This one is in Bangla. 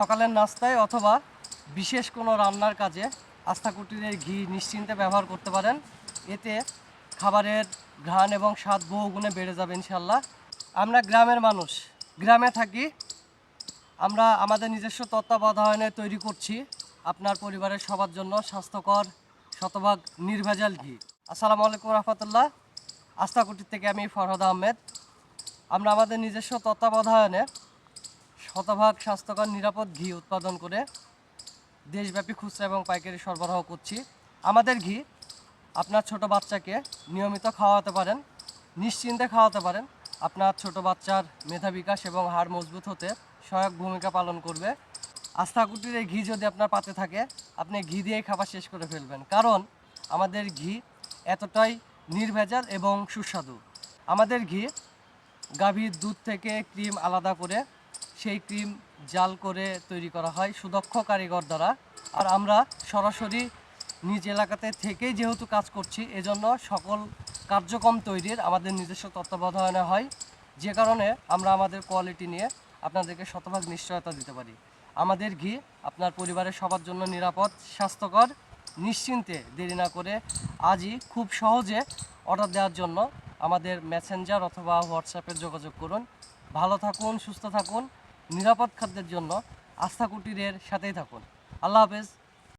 সকালের নাস্তায় অথবা বিশেষ কোনো রান্নার কাজে আস্থা কুটিরের ঘি নিশ্চিন্তে ব্যবহার করতে পারেন। এতে খাবারের ঘ্রাণ এবং স্বাদ বহুগুণে বেড়ে যাবে ইনশাল্লাহ আমরা গ্রামের মানুষ, গ্রামে থাকি। আমরা আমাদের নিজস্ব তত্ত্বাবধানে তৈরি করছি। আপনার পরিবারের সবার জন্য স্বাস্থ্যকর, শতভাগ নির্ভেজাল ঘি। আসসালামু আলাইকুম রহমতুল্লাহ। আস্থা কুটির থেকে আমি ফরহাদ আহমেদ। আমরা আমাদের নিজস্ব তত্ত্বাবধানে শতভাগ স্বাস্থ্যকর নিরাপদ ঘি উৎপাদন করে দেশব্যাপী খুচরা এবং পাইকারি সরবরাহ করছি। আমাদের ঘি আপনার ছোট বাচ্চাকে নিয়মিত খাওয়াতে পারেন, নিশ্চিন্তে খাওয়াতে পারেন। আপনার ছোট বাচ্চার মেধা বিকাশ এবং হাড় মজবুত হতে সহায়ক ভূমিকা পালন করবে। আস্থা কুটির এই ঘি যদি আপনার পাতে থাকে, আপনি ঘি দিয়েই খাবার শেষ করে ফেলবেন। কারণ আমাদের ঘি এতটাই নির্ভেজাল এবং সুস্বাদু। আমাদের ঘি গাভীর দুধ থেকে ক্রিম আলাদা করে সেই ক্রিম জাল করে তৈরি করা হয় সুদক্ষ কারিগর দ্বারা। আর আমরা সরাসরি নিজ এলাকাতে থেকেই যেহেতু কাজ করছি, এজন্য সকল কার্যক্রম তৈরির আমাদের নিজস্ব তত্ত্বাবধানে হয়। যে কারণে আমরা আমাদের কোয়ালিটি নিয়ে আপনাদেরকে শতভাগ নিশ্চয়তা দিতে পারি। আমাদের ঘি আপনার পরিবারের সবার জন্য নিরাপদ, স্বাস্থ্যকর, নিশ্চিন্তে দেরি না করে আজই খুব সহজে অর্ডার দেওয়ার জন্য আমাদের মেসেঞ্জার অথবা হোয়াটসঅ্যাপে যোগাযোগ করুন। ভালো থাকুন, সুস্থ থাকুন। নিরাপদ খাদ্যের জন্য আস্থা কুটিরের সাথেই থাকুন। আল্লাহ হাফেজ।